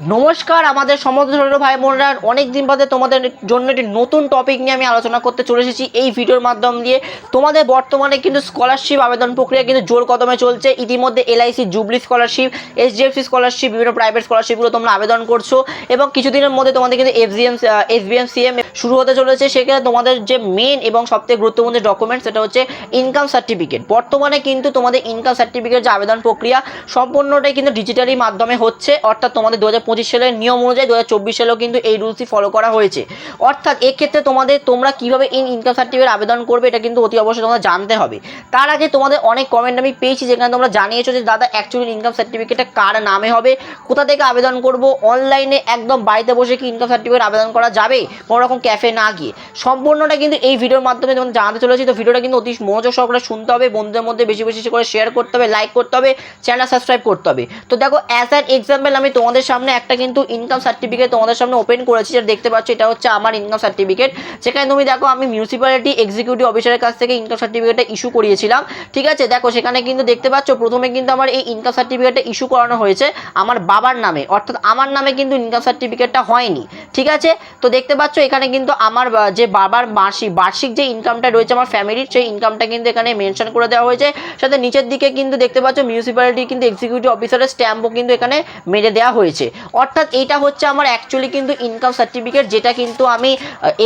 নমস্কার, আমাদের সমস্ত ভাই বোনরা। অনেক দিন বাদে তোমাদের জন্য একটি নতুন টপিক নিয়ে আমি আলোচনা করতে চলে এসেছি এই ভিডিওর মাধ্যম দিয়ে। তোমাদের বর্তমানে কিন্তু স্কলারশিপ আবেদন প্রক্রিয়া কিন্তু জোর কদমে চলছে। ইতিমধ্যে LIC jubilee scholarship HDFC scholarship বিভিন্ন প্রাইভেট স্কলারশিপগুলো তোমরা আবেদন করছ এবং কিছুদিনের মধ্যে তোমাদের কিন্তু এফজিএম এসবিএম সিএম শুরু হতে চলেছে। সেখানে তোমাদের যে মেন এবং সবথেকে গুরুত্বপূর্ণ ডকুমেন্ট সেটা হচ্ছে ইনকাম সার্টিফিকেট বর্তমানে কিন্তু তোমাদের ইনকাম সার্টিফিকেট যে আবেদন প্রক্রিয়া সম্পূর্ণটাই কিন্তু ডিজিটালি মাধ্যমে হচ্ছে। অর্থাৎ তোমাদের দু হাজার পঁচিশ সালের নিয়ম অনুযায়ী দু হাজার চব্বিশ সালেও কিন্তু এই রুলসই ফলো করা হয়েছে। অর্থাৎ এক্ষেত্রে তোমাদের তোমরা কীভাবে ইন ইনকাম সার্টিফিকেট আবেদন করবে এটা কিন্তু অতি অবশ্যই তোমরা জানতে হবে। তার আগে তোমাদের অনেক কমেন্ট আমি পেয়েছি যেখানে তোমরা জানিয়েছো যে, দাদা অ্যাকচুয়ালি ইনকাম সার্টিফিকেটটা কার নামে হবে? কোথা থেকে আবেদন করব? অনলাইনে একদম বাড়িতে বসে কি ইনকাম সার্টিফিকেট আবেদন করা যাবে? কোনো রকম ক্যাফে না গিয়ে। সম্পূর্ণটা কিন্তু এই ভিডিওর মাধ্যমে তোমাদের জানাতে চলেছি। তো ভিডিওটা কিন্তু অতি মনোযোগ সহকারে শুনতে হবে, বন্ধুদের মধ্যে বেশি বেশি করে শেয়ার করতে হবে লাইক করতে হবে চ্যানেল সাবস্ক্রাইব করতে হবে। তো দেখো অ্যাজ অ্যান এক্সাম্পল আমি তোমাদের সামনে একটা কিন্তু ইনকাম সার্টিফিকেট তোমাদের সামনে ওপেন করেছি, যেটা দেখতে পাচ্ছ, এটা হচ্ছে আমার ইনকাম সার্টিফিকেট যেখানে তুমি দেখো, আমি মিউনিসিপ্যালিটি এক্সিকিউটিভ অফিসারের কাছ থেকে ইনকাম সার্টিফিকেটটা ইস্যু করিয়েছিলাম, ঠিক আছে? দেখো, সেখানে কিন্তু দেখতে পাচ্ছ, প্রথমে কিন্তু আমার এই ইনকাম সার্টিফিকেটটা ইস্যু করানো হয়েছে আমার বাবার নামে, অর্থাৎ আমার নামে কিন্তু ইনকাম সার্টিফিকেটটা হয়নি, ঠিক আছে? তো দেখতে পাচ্ছ, এখানে কিন্তু আমার যে বাবার মাসিক বার্ষিক যে ইনকামটা রয়েছে আমার ফ্যামিলির সেই ইনকামটা কিন্তু এখানে মেনশন করে দেওয়া হয়েছে। সাথে নিচের দিকে কিন্তু দেখতে পাচ্ছ মিউনিসিপ্যালিটি কিন্তু এক্সিকিউটিভ অফিসারের স্ট্যাম্পও কিন্তু এখানে মেরে দেওয়া হয়েছে। অর্থাৎ এইটা হচ্ছে আমার অ্যাকচুয়ালি কিন্তু ইনকাম সার্টিফিকেট যেটা কিন্তু আমি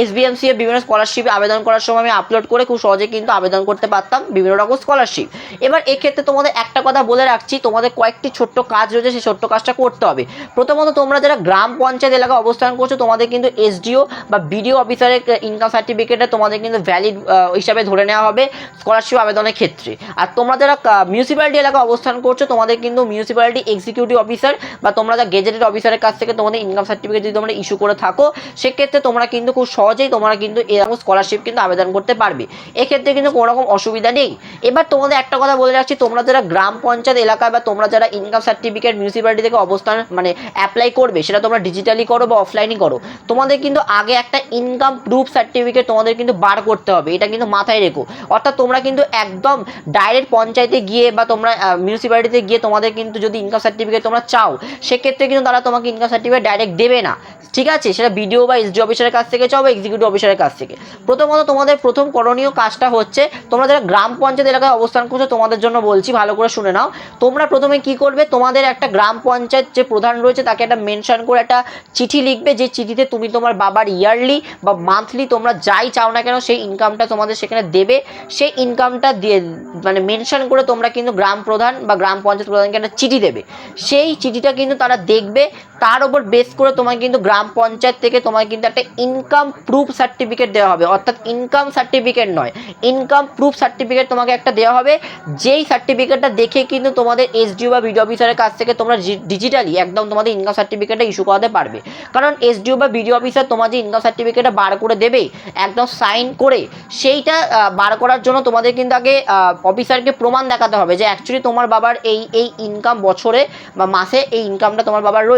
এসবিএমসি এর বিভিন্ন স্কলারশিপে আবেদন করার সময় আমি আপলোড করে খুব সহজে কিন্তু আবেদন করতে পারতাম বিভিন্ন রকম স্কলারশিপ এবার এক্ষেত্রে তোমাদের একটা কথা বলে রাখছি, তোমাদের কয়েকটি ছোট্ট কাজ রয়েছে, সেই ছোট্ট কাজটা করতে হবে। প্রথমত তোমরা যারা গ্রাম পঞ্চায়েত এলাকায় অবস্থান করছ, তোমাদের কিন্তু এসডিও বা বিডিও অফিসারের ইনকাম সার্টিফিকেটে তোমাদের কিন্তু ভ্যালিড হিসাবে ধরে নেওয়া হবে স্কলারশিপ আবেদনের ক্ষেত্রে। আর তোমরা যারা মিউনিসিপ্যালিটি এলাকায় অবস্থান করছ, তোমাদের কিন্তু মিউনিসিপ্যালিটি এক্সিকিউটিভ অফিসার বা তোমরা যা গেজেটেড অফিসারের কাছ থেকে তোমাদের ইনকাম সার্টিফিকেট যদি তোমরা ইস্যু করে থাকো, সেক্ষেত্রে তোমরা কিন্তু খুব সহজেই তোমরা কিন্তু এরকম স্কলারশিপ কিন্তু আবেদন করতে পারবে। এক্ষেত্রে কিন্তু কোনো রকম অসুবিধা নেই। এবার তোমাদের একটা কথা বলে রাখছি, তোমরা যারা গ্রাম পঞ্চায়েত এলাকায় বা তোমরা যারা ইনকাম সার্টিফিকেট মিউনিসিপ্যালিটি থেকে অবস্থান মানে অ্যাপ্লাই করবে, সেটা তোমরা ডিজিটালি করো বা অফলাইনই করো, তোমাদের কিন্তু আগে একটা ইনকাম প্রুফ সার্টিফিকেট তোমাদের কিন্তু বার করতে হবে, এটা কিন্তু মাথায় রেখো। অর্থাৎ তোমরা কিন্তু একদম ডাইরেক্ট পঞ্চায়েতে গিয়ে বা তোমরা মিউনিসিপ্যালিটিতে গিয়ে তোমাদের কিন্তু যদি ইনকাম সার্টিফিকেট তোমরা চাও, সেক্ষেত্রে কিন্তু তারা তোমাকে ইনকাম সার্টিফিকেট ডাইরেক্ট দেবে না। ঠিক আছে? সেটা বিডিও বা এসডি অফিসারের কাছ থেকে চাও বা এক্সিকিউটিভ অফিসারের কাছ থেকে। প্রথমত তোমাদের প্রথম করণীয় কাজটা হচ্ছে, তোমরা যারা গ্রাম পঞ্চায়েত এলাকায় অবস্থান করছ, তোমাদের জন্য বলছি, ভালো করে শুনে নাও। তোমরা প্রথমে কি করবে, তোমাদের একটা গ্রাম পঞ্চায়েত যে প্রধান রয়েছে, তাকে একটা মেনশন করে একটা চিঠি লিখবে, যে চিঠিতে তুমি তোমার বাবার ইয়ারলি বা মান্থলি তোমরা যাই চাও না কেন, সেই ইনকামটা তোমাদের সেখানে দেবে। সেই ইনকামটা দিয়ে মানে মেনশন করে তোমরা কিন্তু গ্রাম প্রধান বা গ্রাম পঞ্চায়েত প্রধানকে একটা চিঠি দেবে। সেই চিঠিটা কিন্তু তারা দেখবে তার উপর বেস করে তোমাকে কিন্তু গ্রাম পঞ্চায়েত থেকে তোমাকে কিন্তু একটা ইনকাম প্রুফ সার্টিফিকেট দেওয়া হবে। অর্থাৎ ইনকাম সার্টিফিকেট নয় ইনকাম প্রুফ সার্টিফিকেট তোমাকে একটা দেওয়া হবে। যেই সার্টিফিকেটটা দেখে কিন্তু তোমাদের এসডিও বা বিডিও অফিসারের কাছ থেকে তোমরা ডিজিটালি একদম তোমাদের ইনকাম সার্টিফিকেটটা ইস্যু করাতে পারবে। কারণ এসডিও বা বিডিও অফিসার তোমার যে ইনকাম সার্টিফিকেটটা বার করে দেবে একদম সাইন করে, সেইটা বার করার জন্য তোমাদের কিন্তু আগে অফিসারকে প্রমাণ দেখাতে হবে যে অ্যাকচুয়ালি তোমার বাবার এই এই ইনকাম বছরে বা মাসে এই ইনকামটা তোমার বাবার রয়েছে।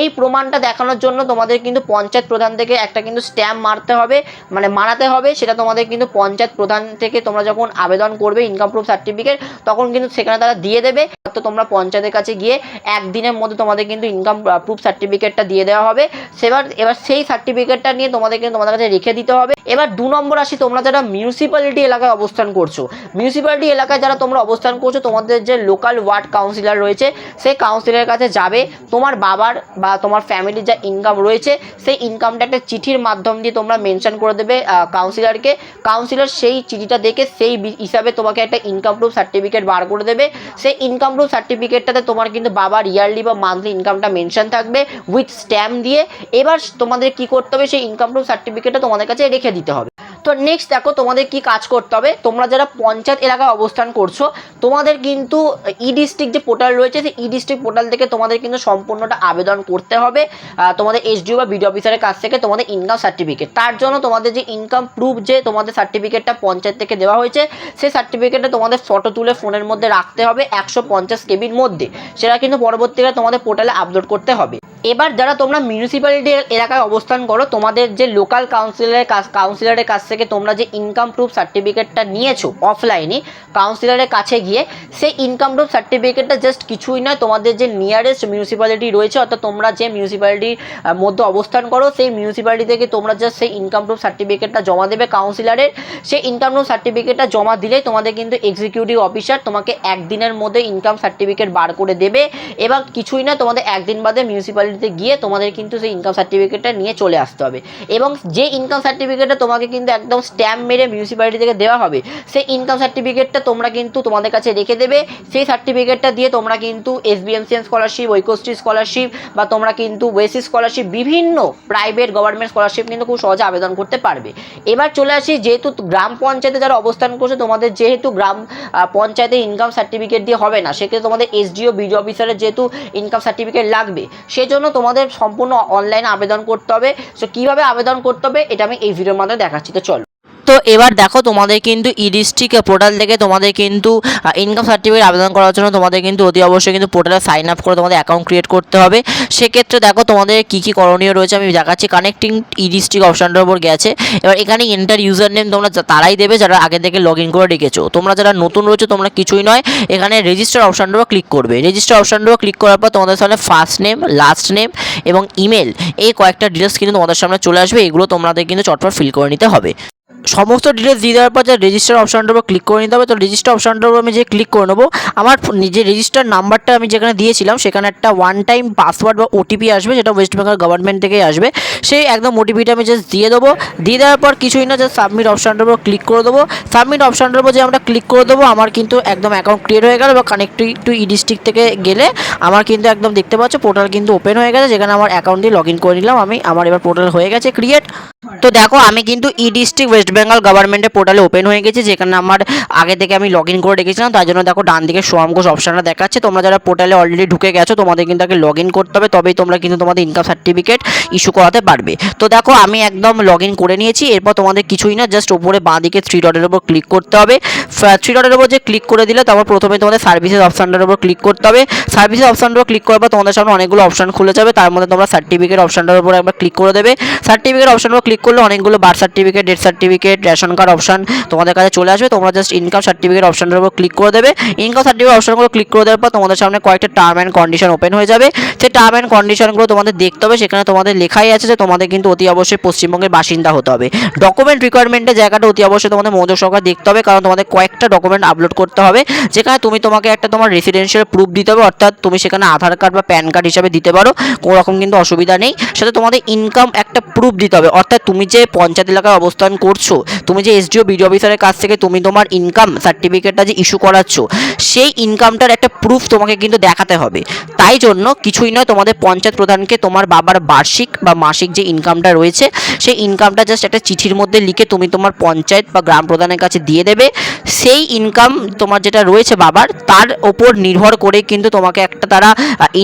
এই প্রমাণটা দেখানোর জন্য তোমাদের কিন্তু পঞ্চায়েত প্রধান থেকে একটা কিন্তু স্ট্যাম্প মারতে হবে মানে মারাতে হবে, সেটা তোমাদের কিন্তু পঞ্চায়েত প্রধান থেকে তোমরা যখন আবেদন করবে ইনকাম প্রুফ সার্টিফিকেট তখন কিন্তু সেখানে তারা দিয়ে দেবে। তো তোমরা পঞ্চায়েতের কাছে গিয়ে একদিনের মধ্যে তোমাদের কিন্তু ইনকাম প্রুফ সার্টিফিকেটটা দিয়ে দেওয়া হবে। সেবার, এবার সেই সার্টিফিকেটটা নিয়ে তোমাদের কিন্তু তোমাদের কাছে রেখে দিতে হবে। এবার দু নম্বর আসি, তোমরা যারা মিউনিসিপ্যালিটি এলাকায় অবস্থান করছ। মিউনিসিপ্যালিটি এলাকায় যারা তোমরা অবস্থান করছ, তোমাদের যে লোকাল ওয়ার্ড কাউন্সিলর রয়েছে সেই কাউন্সিলরের কাছে যাবে। তোমার বাবার বা তোমার ফ্যামিলির যা ইনকাম রয়েছে, সেই ইনকামটা একটা চিঠির মাধ্যম দিয়ে তোমরা মেনশন করে দেবে কাউন্সিলরকে কাউন্সিলর সেই চিঠিটা দেখে সেই হিসাবে তোমাকে একটা ইনকাম প্রুফ সার্টিফিকেট বার করে দেবে। সেই ইনকাম প্রুফ সার্টিফিকেটটাতে তোমার কিন্তু বাবার ইয়ারলি বা মান্থলি ইনকামটা মেনশন থাকবে উইথ স্ট্যাম্প দিয়ে। এবার তোমাদের কি করতে হবে, সেই ইনকাম প্রুফ সার্টিফিকেটটা তোমাদের কাছে রেখে দিতে হবে। তো নেক্সট দেখো তোমাদের কি কাজ করতে হবে। তোমরা যারা পঞ্চায়েত এলাকায় অবস্থান করছ, তোমাদের কিন্তু ই ডিস্ট্রিক্ট যে পোর্টাল রয়েছে, সেই ই ডিস্ট্রিক্ট পোর্টাল থেকে তোমাদের কিন্তু সম্পূর্ণটা আবেদন করতে হবে। তোমাদের এসডিও বা বিডিও অফিসারের কাছ থেকে তোমাদের ইনকাম সার্টিফিকেট তার জন্য তোমাদের যে ইনকাম প্রুফ যে তোমাদের সার্টিফিকেটটা পঞ্চায়েত থেকে দেওয়া হয়েছে, সেই সার্টিফিকেটটা তোমাদের ফটো তুলে ফোনের মধ্যে রাখতে হবে একশো পঞ্চাশ কেবির মধ্যে। সেটা কিন্তু পরবর্তীকালে তোমাদের পোর্টালে আপলোড করতে হবে। এবার যারা তোমরা মিউনিসিপ্যালিটি এলাকায় অবস্থান করো, তোমাদের যে লোকাল কাউন্সিলরের কাছ কাউন্সিলরের কাছ থেকে তোমরা যে ইনকাম প্রুফ সার্টিফিকেটটা নিয়েছো অফলাইনে কাউন্সিলরের কাছে গিয়ে, সেই ইনকাম প্রুফ সার্টিফিকেটটা জাস্ট কিছুই নয়, তোমাদের যে নিয়ারেস্ট মিউনিসিপ্যালিটি রয়েছে, অর্থাৎ তোমরা যে মিউনিসিপ্যালিটির মধ্যে অবস্থান করো, সেই মিউনিসিপ্যালিটি থেকে তোমরা জাস্ট সেই ইনকাম প্রুফ সার্টিফিকেটটা জমা দেবে কাউন্সিলরের সেই ইনকাম প্রুফ সার্টিফিকেটটা জমা দিলেই তোমাদের কিন্তু এক্সিকিউটিভ অফিসার তোমাকে একদিনের মধ্যে ইনকাম সার্টিফিকেট বার করে দেবে। এবং কিছুই না তোমাদের একদিন বাদে মিউনিসিপ্যালিটিতে গিয়ে তোমাদের কিন্তু সেই ইনকাম সার্টিফিকেটটা নিয়ে চলে আসতে হবে। এবং যে ইনকাম সার্টিফিকেটটা তোমাকে কিন্তু একদম স্ট্যাম্প মেরে মিউনিসিপ্যালিটি থেকে দেওয়া হবে। সেই ইনকাম সার্টিফিকেটটা তোমরা কিন্তু তোমাদের কাছে রেখে দেবে। সেই সার্টিফিকেটটা দিয়ে তোমরা কিন্তু S SBMCN scholarship Aikyashree scholarship বা তোমরা কিন্তু ওয়েসি স্কলারশিপ বিভিন্ন প্রাইভেট গভর্নমেন্ট স্কলারশিপ কিন্তু খুব সহজে আবেদন করতে পারবে। এবার চলে আসি, যেহেতু গ্রাম পঞ্চায়েতে যারা অবস্থান করছে, তোমাদের যেহেতু গ্রাম পঞ্চায়েতে ইনকাম সার্টিফিকেট দিয়ে হবে না, সেক্ষেত্রে তোমাদের এসডিও বিডিও অফিসারের যেহেতু ইনকাম সার্টিফিকেট লাগবে, সেজন্য তোমাদের সম্পূর্ণ অনলাইনে আবেদন করতে হবে। সো কীভাবে আবেদন করতে হবে, এটা আমি এই ভিডিওর মাধ্যমে দেখাচ্ছি। তো তো এবার দেখো, তোমাদের কিন্তু ই ডিস্ট্রিক্ট পোর্টাল থেকে তোমাদের কিন্তু ইনকাম সার্টিফিকেট আবেদন করার জন্য তোমাদের কিন্তু অতি অবশ্যই কিন্তু পোর্টালে সাইন আপ করে তোমাদের অ্যাকাউন্ট ক্রিয়েট করতে হবে। সেক্ষেত্রে দেখো, তোমাদের কী কী করণীয় রয়েছে আমি দেখাচ্ছি। কানেক্টিং ই ডিস্ট্রিক্ট অপশানটার উপর গেছে। এবার এখানে এন্টার ইউজার নেম তোমরা তারাই দেবে যারা আগে থেকে লগ ইন করে রেখেছো। তোমরা যারা নতুন রয়েছে, তোমরা কিছুই নয়, এখানে রেজিস্টার অপশানটার উপর ক্লিক করবে। রেজিস্টার অপশানটার উপর ক্লিক করার পর তোমাদের সামনে ফার্স্ট নেম লাস্ট নেম এবং ইমেল এই কয়েকটা ডিটেলস কিন্তু তোমাদের সামনে চলে আসবে। এগুলো তোমাদের কিন্তু চটপট ফিল করে নিতে হবে। সমস্ত ডিটেলস দিয়ে দেওয়ার পর যে রেজিস্টার অপশানটার উপর ক্লিক করে নিতে হবে, তো রেজিস্টার অপশানটার উপর আমি যে ক্লিক করে নেব, আমার নিজে রেজিস্টার নাম্বারটা আমি যেখানে দিয়েছিলাম, সেখানে একটা ওয়ান টাইম পাসওয়ার্ড বা ওটিপি আসবে, যেটা ওয়েস্ট বেঙ্গল গভর্নমেন্ট থেকেই আসবে। সেই একদম ওটিপিটা আমি জাস্ট দিয়ে দেবো। দিয়ে দেওয়ার পর কিছুই না জাস্ট সাবমিট অপশানটার উপর ক্লিক করে দেবো। সাবমিট অপশানটার উপর যে আমরা ক্লিক করে দেবো, আমার কিন্তু একদম অ্যাকাউন্ট ক্রিয়েট হয়ে গেল বা কানেক্ট টু ই ডিস্ট্রিক্ট থেকে গেলে আমার কিন্তু একদম দেখতে পাচ্ছ পোর্টাল কিন্তু ওপেন হয়ে গেছে, যেখানে আমার অ্যাকাউন্ট দিয়ে লগ ইন করে নিলাম আমি, আমার এবার পোর্টাল হয়ে গেছে ক্রিয়েট তো দেখো, আমি কিন্তু ই ডিস্ট্রিক্ট ওয়েস্ট বেঙ্গল গভর্নমেন্টের পোর্টালে ওপেন হয়ে গেছে, যেখানে আমার আগে থেকে আমি লগ ইন করে রেখেছিলাম, তার জন্য দেখো ডান দিকে সোয়াম অপশানটা দেখাচ্ছে। তোমরা যারা পোর্টালে অলরেডি ঢুকে গেছো, তোমাদের কিন্তু আগে লগ ইন করতে হবে, তবেই তোমরা কিন্তু তোমাদের ইনকাম সার্টিফিকেট ইস্যু করাতে পারবে। তো দেখো, আমি একদম লগ ইন করে নিয়েছি, এরপর তোমাদের কিছুই না জাস্ট ওপরে বাঁ দিকে থ্রি ডটের উপর ক্লিক করতে হবে। থ্রি ডটের উপর যে ক্লিক করে দিলে, তারপর প্রথমে তোমাদের সার্ভিসেস অপশানটার উপর ক্লিক করতে হবে। সার্ভিসেস অপশানটার উপর ক্লিক করার পর তোমাদের সামনে অনেকগুলো অপশান খুলে যাবে, তার মধ্যে তোমরা সার্টিফিকেট অপশানটার উপর একবার ক্লিক করে দেবে। সার্টিফিকেট অপশানের উপর ক্লিক করলে অনেকগুলো birth certificate death certificate ration card option তোমাদের কাছে চলে আসবে। তোমরা জাস্ট ইনকাম সার্টিফিকেট অপশানটার উপর ক্লিক করে দেবে। ইনকাম সার্টিফিকেট অপশানগুলো ক্লিক করে দেওয়ার পর তোমাদের সামনে কয়েকটা টার্ম অ্যান্ড কন্ডিশন ওপেন হয়ে যাবে। সেই টার্ম অ্যান্ড কন্ডিশনগুলো তোমাদের দেখতে হবে। সেখানে তোমাদের লেখাই আছে যে তোমাদের কিন্তু অতি অবশ্যই পশ্চিমবঙ্গের বাসিন্দা হতে হবে। ডকুমেন্ট রিকোয়ারমেন্টের জায়গাটা অতি অবশ্যই তোমাদের মনোযোগ সহকারে দেখতে হবে। কারণ তোমাদের কয়েকটা ডকুমেন্ট আপলোড করতে হবে। যেখানে তুমি তোমাকে একটা তোমার রেসিডেন্সিয়াল প্রুফ দিতে হবে। অর্থাৎ তুমি সেখানে আধার কার্ড বা প্যান কার্ড হিসাবে দিতে পারো। কোনো রকম কিন্তু অসুবিধা নেই। সেটা তোমাদের ইনকাম একটা প্রুফ দিতে হবে। অর্থাৎ তুমি যে পঞ্চায়েত এলাকায় অবস্থান করছ তুমি যে এসডিও বিডিও অফিসারের কাছ থেকে তুমি তোমার ইনকাম সার্টিফিকেটটা যে ইস্যু করাচ্ছ, সেই ইনকামটার একটা প্রুফ তোমাকে কিন্তু দেখাতে হবে। তাই জন্য কিছুই নয়, তোমাদের পঞ্চায়েত প্রধানকে তোমার বাবার বার্ষিক বা মাসিক যে ইনকামটা রয়েছে, সেই ইনকামটা জাস্ট একটা চিঠির মধ্যে লিখে তুমি তোমার পঞ্চায়েত বা গ্রাম প্রধানের কাছে দিয়ে দেবে। সেই ইনকাম তোমার যেটা রয়েছে বাবার, তার ওপর নির্ভর করে কিন্তু তোমাকে একটা তারা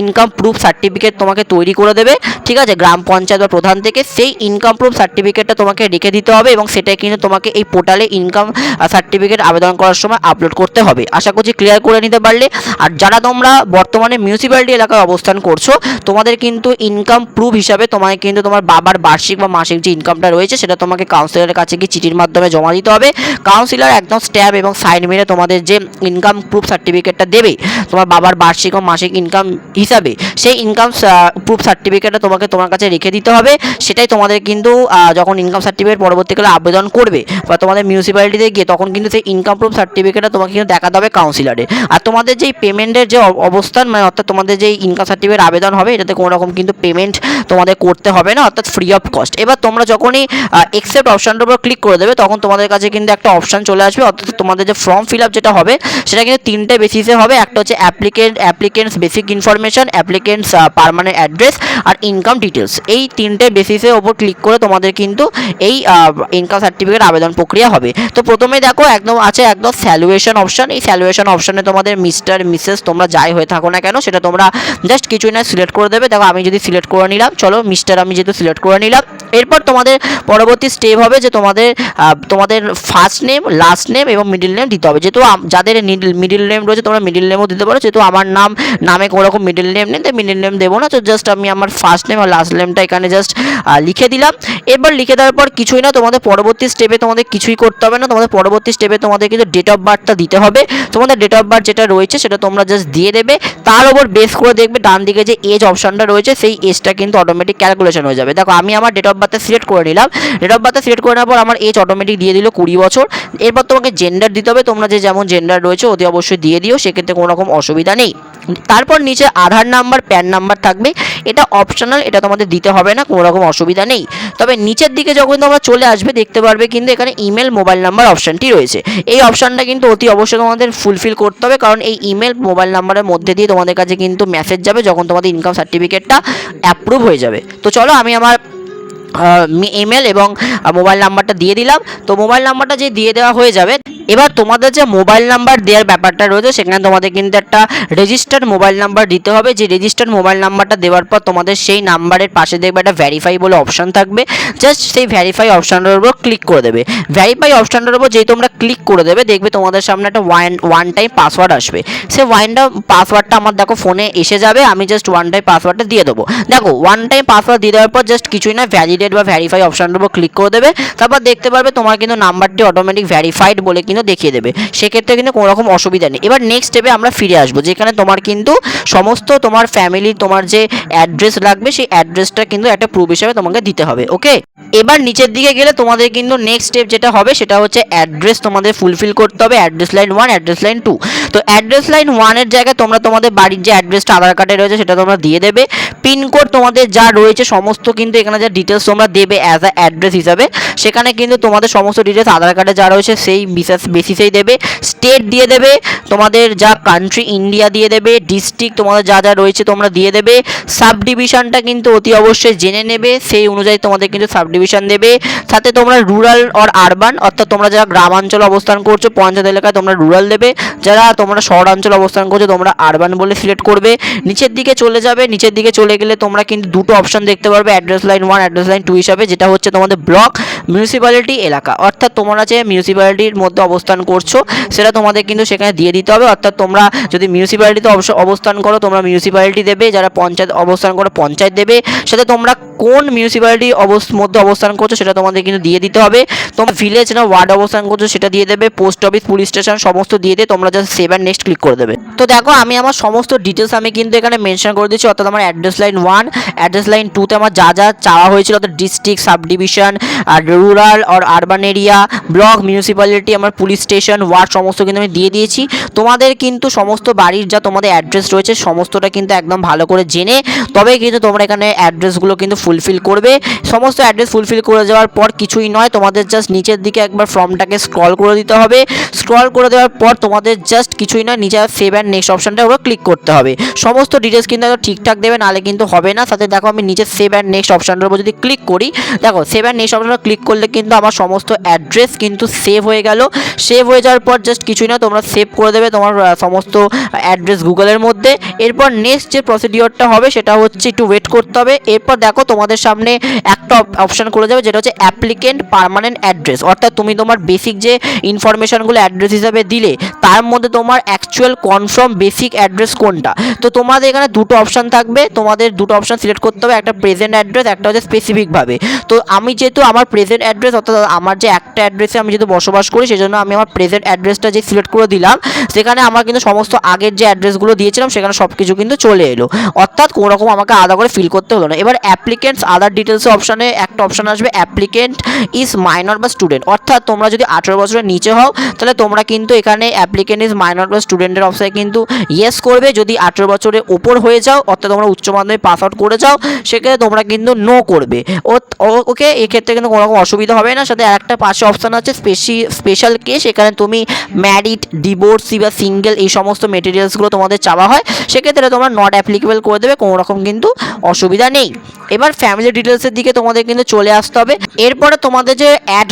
ইনকাম প্রুফ সার্টিফিকেট তোমাকে তৈরি করে দেবে। ঠিক আছে? গ্রাম পঞ্চায়েত বা প্রধান থেকে সেই ইনকাম প্রুফ সার্টিফিকেটটা তোমাকে রেখে দিতে হবে এবং সেটাই কিন্তু তোমাকে এই পোর্টালে ইনকাম সার্টিফিকেট আবেদন করার সময় আপলোড করতে হবে। আশা করছি ক্লিয়ার করে নিতে পারলে। আর যারা তোমরা বর্তমানে মিউনিসিপ্যালিটি এলাকায় অবস্থান করছ, তোমাদের কিন্তু ইনকাম প্রুফ হিসাবে তোমাকে কিন্তু তোমার বাবার বার্ষিক বা মাসিক যে ইনকামটা রয়েছে, সেটা তোমাকে কাউন্সিলরের কাছে গিয়ে চিঠির মাধ্যমে জমা দিতে হবে। কাউন্সিলর একদম স্ট্যাম্প এবং সাইন মেরে তোমাদের যে ইনকাম প্রুফ সার্টিফিকেটটা দেবে, তোমার বাবার বার্ষিক ও মাসিক ইনকাম হিসাবে, সেই ইনকাম প্রুফ সার্টিফিকেটটা তোমাকে তোমার কাছে রেখে দিতে হবে। সেটাই তোমাদের কিন্তু যখন ইনকাম সার্টিফিকেট পরবর্তীকালে আবেদন করবে বা তোমাদের মিউনিসিপ্যালিটিতে গিয়ে তখন কিন্তু সেই ইনকাম প্রুফ সার্টিফিকেটটা তোমাকে কিন্তু দেখাতে হবে কাউন্সিলরে আর তোমাদের যেই পেমেন্টের যে অবস্থান মানে অর্থাৎ তোমাদের যেই ইনকাম সার্টিফিকেট আবেদন হবে, এটাতে কোনো রকম কিন্তু পেমেন্ট তোমাদের করতে হবে না, অর্থাৎ ফ্রি অফ কস্ট এবার তোমরা যখনই এক্সেপ্ট অপশানটার উপর ক্লিক করে দেবে, তখন তোমাদের কাছে কিন্তু একটা অপশান চলে আসবে, অর্থাৎ তোমাদের যে ফর্ম ফিল আপ যেটা হবে, সেটা কিন্তু তিনটে বেসিসে হবে। একটা হচ্ছে applicant applicants basic information applicants permanent address আর ইনকাম ডিটেলস এই তিনটে বেসিসের ওপর ক্লিক করে তোমাদের কিন্তু এই ইনকাম সার্টিফিকেট আবেদন প্রক্রিয়া হবে। তো প্রথমে দেখো একদম আছে একদম স্যালুয়েশন অপশন এই স্যালুয়েশন অপশনে তোমাদের মিস্টার মিসেস তোমরা যাই হয়ে থাকো না কেন সেটা তোমরা জাস্ট কিছুই না সিলেক্ট করে দেবে। দেখো আমি যদি সিলেক্ট করে নিলাম, চলো মিস্টার আমি যেহেতু সিলেক্ট করে নিলাম। এরপর তোমাদের পরবর্তী স্টেপ হবে যে তোমাদের তোমাদের ফার্স্ট নেম লাস্ট নেম এবং মিডিল নেম দিতে হবে। যেহেতু যাদের মিডিল নেম রয়েছে তোমরা মিডিল নেমও দিতে পারো। যেহেতু আমার নাম, নামে কোনো রকম মিডিল নেম নেই, তাই মিডিল নেম দেবো না। তো জাস্ট আমি আমার ফার্স্ট নেম আর লাস্ট নেমটা এখানে জাস্ট লিখে দিলাম। এরপর লিখে দেওয়ার পর কিছুই না তোমাদের পরবর্তী স্টেপে তোমাদের কিছুই করতে হবে না। তোমাদের পরবর্তী স্টেপে তোমাদের কিন্তু ডেট অফ বার্থটা দিতে হবে। তোমাদের ডেট অফ বার্থ যেটা রয়েছে সেটা তোমরা জাস্ট দিয়ে দেবে। তার উপর বেস করে দেখবে ডান দিকে যে এজ অপশনটা রয়েছে, সেই এজটা কিন্তু অটোমেটিক ক্যালকুলেশন হয়ে যাবে। দেখো, আমি আমার ডেট অফ বার্থে সিলেক্ট করে নিলাম। ডেট অফ বার্থে সিলেক্ট করে নেওয়ার পর আমার এজ অটোমেটিক দিয়ে দিল কুড়ি বছর। এরপর তোমাকে জেন্ডার দিতে হবে। তোমরা যে যেমন জেন্ডার রয়েছে, অতি অবশ্যই দিয়ে দিও। সেক্ষেত্রে কোনো রকম অসুবিধা নেই। তারপর নিচে আধার নাম্বার প্যান নাম্বার থাকবে। এটা অপশনাল এটা তোমাদের দিতে হবে না, কোনো রকম অসুবিধা নেই। তবে নিচের দিকে যখন তোমরা চলে আসবে, দেখতে পারবে কিন্তু এখানে ইমেল মোবাইল নাম্বার অপশনটি রয়েছে। এই অপশনটা কিন্তু অতি অবশ্যই তোমাদের ফুলফিল করতে হবে, কারণ এই ইমেল মোবাইল নাম্বারের মধ্যে দিয়ে তোমাদের কাছে কিন্তু মেসেজ যাবে যখন তোমাদের ইনকাম সার্টিফিকেটটা অ্যাপ্রুভ হয়ে যাবে। তো চলো, আমি আমার ইমেল এবং মোবাইল নাম্বারটা দিয়ে দিলাম। তো মোবাইল নাম্বারটা যে দিয়ে দেওয়া হয়ে যাবে এবার তোমাদের যে মোবাইল নাম্বার দেওয়ার ব্যাপারটা রয়েছে, সেখানে তোমাদের কিন্তু একটা রেজিস্টার্ড মোবাইল নাম্বার দিতে হবে। যে রেজিস্টার্ড মোবাইল নাম্বারটা দেওয়ার পর তোমাদের সেই নাম্বারের পাশে দেখবে একটা ভ্যারিফাই বলে অপশন থাকবে। জাস্ট সেই ভ্যারিফাই অপশানটার উপর ক্লিক করে দেবে। ভ্যারিফাই অপশানটার উপর যেই তোমরা ক্লিক করে দেবে, দেখবে তোমাদের সামনে একটা ওয়ান ওয়ান টাইম পাসওয়ার্ড আসবে। সে ওয়ানটা পাসওয়ার্ডটা আমার দেখো ফোনে এসে যাবে, আমি জাস্ট ওয়ান টাইম পাসওয়ার্ডটা দিয়ে দেবো। দেখো ওয়ান টাইম পাসওয়ার্ড দিয়ে দেওয়ার পর জাস্ট কিছুই না ভ্যালিডেট বা ভ্যারিফাই অপশানটার উপর ক্লিক করে দেবে। তারপর দেখতে পারবে তোমার কিন্তু নাম্বারটি অটোমেটিক ভ্যারিফাইড বলে কিন্তু দেখিয়ে দেবে। সেক্ষেত্রে কিন্তু কোনো রকম অসুবিধা নেই। এবার নেক্সট স্টেপে আমরা ফিরে আসব, যেখানে তোমার কিন্তু সমস্ত তোমার ফ্যামিলি তোমার যে অ্যাড্রেস লাগবে, সেই অ্যাড্রেসটা কিন্তু একটা প্রুফ হিসাবে তোমাকে দিতে হবে ওকে এবার নিচের দিকে গেলে তোমাদের কিন্তু নেক্সট স্টেপ যেটা হবে, সেটা হচ্ছে অ্যাড্রেস তোমাদের ফুলফিল করতে হবে address line one address line two তো অ্যাড্রেস লাইন ওয়ানের জায়গায় তোমরা তোমাদের বাড়ির যে অ্যাড্রেসটা আধার কার্ডে রয়েছে, সেটা তোমরা দিয়ে দেবে। পিনকোড তোমাদের যা রয়েছে, সমস্ত কিন্তু এখানে যা ডিটেলস তোমরা দেবে অ্যাজ অ্যাড্রেস হিসাবে। সেখানে কিন্তু তোমাদের সমস্ত ডিটেলস আধার কার্ডে যা রয়েছে, সেই বিশেষ বেসিসেই দেবে স্টেট দিয়ে দেবে, তোমাদের যা কান্ট্রি ইন্ডিয়া দিয়ে দেবে ডিস্ট্রিক্ট তোমাদের যা যা রয়েছে তোমরা দিয়ে দেবে। সাব ডিভিশনটা কিন্তু অতি অবশ্যই জেনে নেবে, সেই অনুযায়ী তোমাদের কিন্তু সাব ডিভিশন দেবে। সাথে তোমরা রুরাল অর আরবান অর্থাৎ তোমরা যারা গ্রামাঞ্চলে অবস্থান করছ, পঞ্চায়েত এলাকায় তোমরা রুরাল দেবে। যারা তোমরা শহরাঞ্চলে অবস্থান করছ, তোমরা আরবান বলে সিলেক্ট করবে। নিচের দিকে চলে যাবে, নিচের দিকে চলে গেলে তোমরা কিন্তু দুটো অপশন দেখতে পারবে address line one address line two হিসাবে, যেটা হচ্ছে তোমাদের ব্লক মিউনিসিপ্যালিটি এলাকা। অর্থাৎ তোমরা যে মিউনিসিপ্যালিটির মধ্যে অবস্থান করছ, সেটা তোমাদের কিন্তু সেখানে দিয়ে দিতে হবে। অর্থাৎ তোমরা যদি মিউনিসিপ্যালিটিতে অবস্থান করো, তোমরা মিউনিসিপ্যালিটি দেবে, যারা পঞ্চায়েত অবস্থান করো, পঞ্চায়েত দেবে। সাথে তোমরা কোন মিউনিসিপ্যালিটি মধ্যে অবস্থান করছ, সেটা তোমাদের কিন্তু দিয়ে দিতে হবে। তোমরা ভিলেজ না ওয়ার্ড অবস্থান করছ, সেটা দিয়ে দেবে পোস্ট অফিস পুলিশ স্টেশন সমস্ত দিয়ে দিয়ে তোমরা just save and next click করে দেবে। তো দেখো, আমি আমার সমস্ত ডিটেলস আমি কিন্তু এখানে মেনশন করে দিচ্ছি অর্থাৎ আমার address line one address line টুতে আমার যা যা চাওয়া হয়েছিল, অর্থাৎ ডিস্ট্রিক্ট সাব ডিভিশন আর রুরাল আর আরবান এরিয়া ব্লক মিউনিসিপ্যালিটি আমার পুলিশ স্টেশন, ওয়ার্ড সমস্ত কিন্তু আমি দিয়ে দিয়েছি। তোমাদের কিন্তু সমস্ত বাড়ির যা তোমাদের অ্যাড্রেস রয়েছে, সমস্তটা কিন্তু একদম ভালো করে জেনে, তবে কিন্তু তোমরা এখানে অ্যাড্রেসগুলো কিন্তু ফুলফিল করবে। সমস্ত অ্যাড্রেস ফুলফিল করে যাওয়ার পর কিছুই নয়, তোমাদের জাস্ট নিচের দিকে একবার ফর্মটাকে স্ক্রল করে দিতে হবে। স্ক্রল করে দেওয়ার পর তোমাদের জাস্ট কিছুই নয়, নিচে সেভ অ্যান্ড নেক্সট অপশনটা ওরা ক্লিক করতে হবে। সমস্ত ডিটেলস কিন্তু ঠিকঠাক দেবে, নাহলে কিন্তু হবে না। সাথে দেখো আমি নিচে সেভ অ্যান্ড নেক্সট অপশনটার উপর যদি ক্লিক করি, দেখো সেভ অ্যান্ড নেক্সট অপশনটা ক্লিক করলে কিন্তু আমার সমস্ত অ্যাড্রেস কিন্তু সেভ হয়ে গেল। সেভ হয়ে যাওয়ার পর জাস্ট কিছুই না, তোমরা সেভ করে দেবে তোমার সমস্ত অ্যাড্রেস গুগলের মধ্যে। এরপর নেক্সট যে প্রসিডিওরটা হবে সেটা হচ্ছে একটু ওয়েট করতে হবে। এরপর দেখো তোমাদের সামনে একটা অপশান করে যাবে, যেটা হচ্ছে অ্যাপ্লিকেন্ট পার্মানেন্ট অ্যাড্রেস অর্থাৎ তুমি তোমার বেসিক যে ইনফরমেশনগুলো অ্যাড্রেস হিসাবে দিলে, তার মধ্যে তোমার অ্যাকচুয়াল কনফার্ম বেসিক অ্যাড্রেস কোনটা? তো তোমাদের এখানে দুটো অপশান থাকবে। তোমাদের দুটো অপশান সিলেক্ট করতে হবে, একটা প্রেজেন্ট অ্যাড্রেস একটা হচ্ছে স্পেসিফিকভাবে তো আমি যেহেতু আমার প্রেজেন্ট অ্যাড্রেস অর্থাৎ আমার যে একটা অ্যাড্রেসে আমি যেহেতু বসবাস করি, সেজন্য আমি আমার প্রেজেন্ট অ্যাড্রেসটা যে সিলেক্ট করে দিলাম, সেখানে আমার কিন্তু সমস্ত আগের যে অ্যাড্রেসগুলো দিয়েছিলাম, সেখানে সব কিছু কিন্তু চলে এলো। অর্থাৎ কোনো রকম আমাকে আলাদা করে ফিল করতে হলো না। এবার অ্যাপ্লিকেন্টস আদার ডিটেলসের অপশানে একটা অপশান আসবে অ্যাপ্লিকেন্ট ইজ মাইনর বা স্টুডেন্ট অর্থাৎ তোমরা যদি আঠেরো বছরের নিচে হও, তাহলে তোমরা কিন্তু এখানে অ্যাপ্লিকেন্ট ইজ মাইনর বা স্টুডেন্টের অপশানে কিন্তু ইয়েস করবে। যদি আঠেরো বছরের ওপর হয়ে যাও, অর্থাৎ তোমরা উচ্চ মাধ্যমিক পাস আউট করে যাও, সেক্ষেত্রে তোমরা কিন্তু নো করবে। ওকে, এক্ষেত্রে কিন্তু কোনো রকম অসুবিধা হবে না। সাথে আরেকটা পাশে অপশান আছে স্পেশি স্পেশাল কেস এখানে তুমি ম্যারিড ডিভোর্সি বা সিঙ্গেল এই সমস্ত মেটেরিয়ালসগুলো তোমাদের চাওয়া হয়, সেক্ষেত্রে তোমরা নট অ্যাপ্লিকেবল করে দেবে, কোনো রকম কিন্তু অসুবিধা নেই। এবার ফ্যামিলি ডিটেলসের দিকে তোমাদের কিন্তু চলে আসতে হবে। এরপরে তোমাদের যে অ্যাড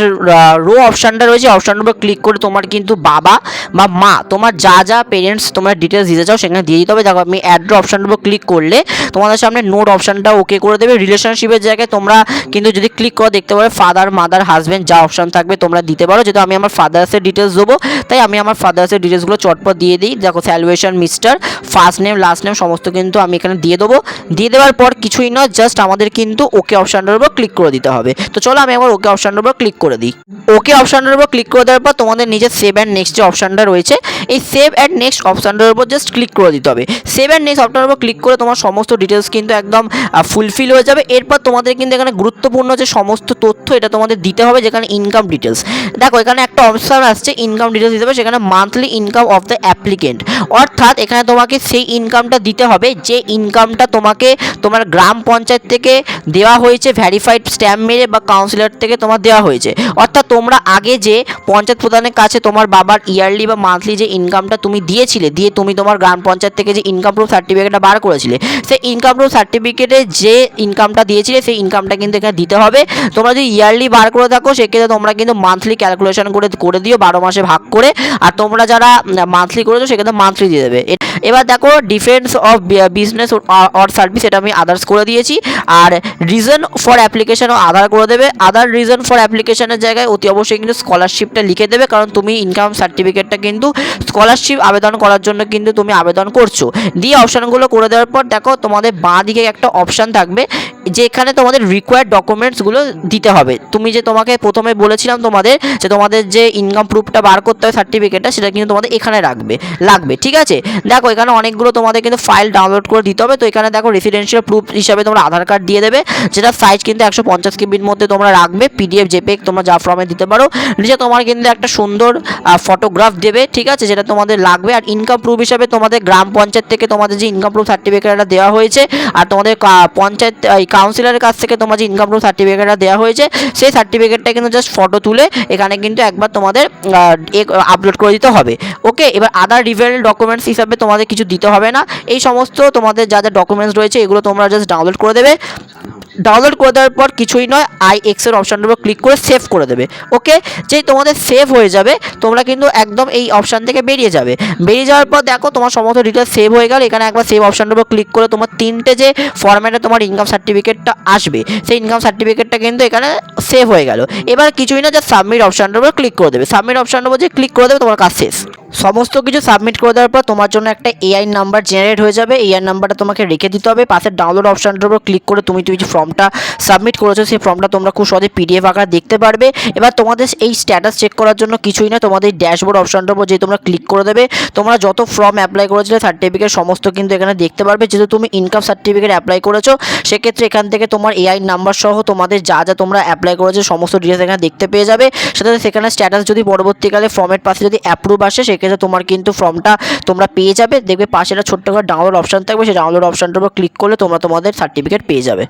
রো অপশানটা রয়েছে অপশানটার উপর ক্লিক করে তোমার কিন্তু বাবা বা মা, তোমার যা যা পেরেন্টস তোমার ডিটেলস দিতে চাও সেখানে দিয়ে দিতে হবে। দেখো, আমি অ্যাড রো অপশানটার উপর ক্লিক করলে তোমাদের সামনে নোট অপশানটা ওকে করে দেবে। রিলেশনশিপের জায়গায় তোমরা কিন্তু যদি ক্লিক করো, দেখতে পারো ফাদার মাদার হাজব্যান্ড যা অপশান থাকবে তোমরা দিতে পারো। যেহেতু আমি আমার ফাদার্সের ডিটেলস দেবো। তাই আমি আমার ফাদার্সের ডিটেলসগুলো চটপট দিয়ে দিই। দেখো salutation mister first name last name সমস্ত কিন্তু আমি এখানে দিয়ে দেবো। দিয়ে দেওয়ার পর কিছুই নয় জাস্ট আমাদের কিন্তু ওকে অপশানটার উপর ক্লিক করে দিতে হবে। তো চলো, আমি আমার ওকে অপশানটার উপর ক্লিক করে দিই। ওকে অপশানটার উপর ক্লিক করে দেওয়ার পর তোমাদের নিজের সেভ অ্যান্ড নেক্সট যে অপশানটা রয়েছে, এই সেভ অ্যান্ড নেক্সট অপশানটার উপর জাস্ট ক্লিক করে দিতে হবে। সেভ অ্যান্ড নেক্সট অপশানের উপর ক্লিক করে তোমার সমস্ত ডিটেলস কিন্তু একদম ফুলফিল হয়ে যাবে। এরপর তোমাদের কিন্তু এখানে গুরুত্বপূর্ণ যে সমস্ত তথ্য, এটা তোমাদের দিতে হবে, যেখানে ইনকাম ডিটেলস দেখো, এখানে একটা অপশান আসছে ইনকাম ডিটেলস হিসেবে সেখানে monthly income of the applicant অর্থাৎ এখানে তোমাকে সেই ইনকামটা দিতে হবে, যে ইনকামটা তোমাকে তোমার গ্রাম পঞ্চায়েত থেকে দেওয়া হয়েছে ভ্যারিফাইড স্ট্যাম্প মেরে বা কাউন্সিলর থেকে তোমার দেওয়া হয়েছে। অর্থাৎ তোমরা আগে যে পঞ্চায়েত প্রধানের কাছে তোমার বাবার ইয়ারলি বা মান্থলি যে ইনকামটা তুমি দিয়েছিলে, দিয়ে তুমি তোমার গ্রাম পঞ্চায়েত থেকে যে ইনকাম প্রুফ সার্টিফিকেটটা বার করেছিলে, সেই ইনকাম প্রুফ সার্টিফিকেটে যে ইনকামটা দিয়েছিলে, সেই ইনকামটা কিন্তু এখানে দিতে হবে। তোমরা যদি ইয়ারলি বার করে থাকো, সেক্ষেত্রে তোমরা কিন্তু মান্থলি ক্যালকুলেশন করে করে দিও বারো মাসে ভাগ করে, আর তোমরা যারা মান্থলি করেছ সেক্ষেত্রে মান্থলি দিয়ে দেবে। এবার দেখো defence of business or service এটা আমি আদার্স করে দিয়েছি। আর রিজন ফর অ্যাপ্লিকেশনও আধার করে দেবে। আদার রিজন ফর অ্যাপ্লিকেশনের জায়গায় অতি অবশ্যই কিন্তু স্কলারশিপটা লিখে দেবে, কারণ তুমি ইনকাম সার্টিফিকেটটা কিন্তু স্কলারশিপ আবেদন করার জন্য কিন্তু তুমি আবেদন করছ। দিয়ে অপশানগুলো করে দেওয়ার পর দেখো তোমাদের বাঁ দিকে একটা অপশান থাকবে। যেখানে তোমাদের রিকোয়ার্ড ডকুমেন্টসগুলো দিতে হবে। তুমি যে তোমাকে প্রথমে বলেছিলাম তোমাদের যে তোমাদের যে ইনকাম প্রুফটা বার করতে হবে সার্টিফিকেটটা সেটা কিন্তু তোমাদের এখানে রাখবে, লাগবে, ঠিক আছে? দেখো, এখানে অনেকগুলো তোমাদের কিন্তু ফাইল ডাউনলোড করে দিতে হবে। তো এখানে দেখো রেসিডেন্সিয়াল প্রুফ হিসাবে তোমরা আধার কার্ড দিয়ে দেবে, যেটা সাইজ কিন্তু একশো পঞ্চাশ কেবির মধ্যে তোমরা রাখবে। পিডিএফ জেপেক তোমরা যা ফর্মে দিতে পারো। নিচে তোমার কিন্তু একটা সুন্দর ফটোগ্রাফ দেবে, ঠিক আছে? যেটা তোমাদের লাগবে। আর ইনকাম প্রুফ হিসাবে তোমাদের গ্রাম পঞ্চায়েত থেকে তোমাদের যে ইনকাম প্রুফ সার্টিফিকেটটা দেওয়া হয়েছে, আর তোমাদের পঞ্চায়েত কাউন্সিলরের কাছ থেকে তোমার যে ইনকাম প্রুফ সার্টিফিকেটটা দেওয়া হয়েছে, সেই সার্টিফিকেটটা কিন্তু জাস্ট ফটো তুলে এখানে কিন্তু একবার তোমাদের আপলোড করে দিতে হবে। ওকে এবার আদার রিভেল ডকুমেন্টস হিসাবে তোমাদের কিছু দিতে হবে না। এই সমস্ত তোমাদের যা যা ডকুমেন্টস রয়েছে, এগুলো তোমরা জাস্ট ডাউনলোড করে দেবে। ডাউনলোড করে দেওয়ার পর কিছুই নয় আই এক্সের অপশানটার উপর ক্লিক করে সেভ করে দেবে। ওকে যেই তোমাদের সেভ হয়ে যাবে, তোমরা কিন্তু একদম এই অপশান থেকে বেরিয়ে যাবে। বেরিয়ে যাওয়ার পর দেখো, তোমার সমস্ত ডিটেলস সেভ হয়ে গেল। এখানে একবার সেভ অপশানটার উপর ক্লিক করে তোমার তিনটে যে ফরম্যাটে তোমার ইনকাম সার্টিফিকেটটা আসবে, সেই ইনকাম সার্টিফিকেটটা কিন্তু এখানে সেভ হয়ে গেল। এবার কিছুই না যে সাবমিট অপশানটার উপর ক্লিক করে দেবে। সাবমিট অপশানটার উপর যে ক্লিক করে দেবে, তোমার কাজ শেষ। সমস্ত কিছু সাবমিট করে দেওয়ার পর তোমার জন্য একটা এআই নাম্বার জেনারেট হয়ে যাবে। এআই নাম্বারটা তোমাকে রেখে দিতে হবে। পাশে ডাউনলোড অপশানটার উপর ক্লিক করে তুমি তুমি যে ফর্মটা সাবমিট করেছ, সেই ফর্মটা তোমরা খুব সহজে পিডিএফ আকার দেখতে পারবে। এবার তোমাদের এই স্ট্যাটাস চেক করার জন্য কিছুই না, তোমাদের ড্যাশবোর্ড অপশানটার উপর যে তোমরা ক্লিক করে দেবে, তোমরা যত ফর্ম অ্যাপ্লাই করেছিলে সার্টিফিকেট সমস্ত কিন্তু এখানে দেখতে পারবে। যেহেতু তুমি ইনকাম সার্টিফিকেট অ্যাপ্লাই করেছ, সেক্ষেত্রে এখান থেকে তোমার এআই নাম্বার সহ তোমাদের যা যা তোমরা অ্যাপ্লাই করেছ, সমস্ত ডিটেলস এখানে দেখতে পেয়ে যাবে। সাথে সেখানে স্ট্যাটাস যদি পরবর্তীকালে ফর্মের পাশে যদি অ্যাপ্রুভ আসে, সেক্ষেত্রে তোমার কিন্তু ফর্মটা তোমরা পেয়ে যাবে। দেখবে পাশে একটা ছোট্ট করে ডাউনলোড অপশান থাকবে, সেই ডাউনলোড অপশানটার উপর ক্লিক করলে তোমরা তোমাদের সার্টিফিকেট পেয়ে যাবে।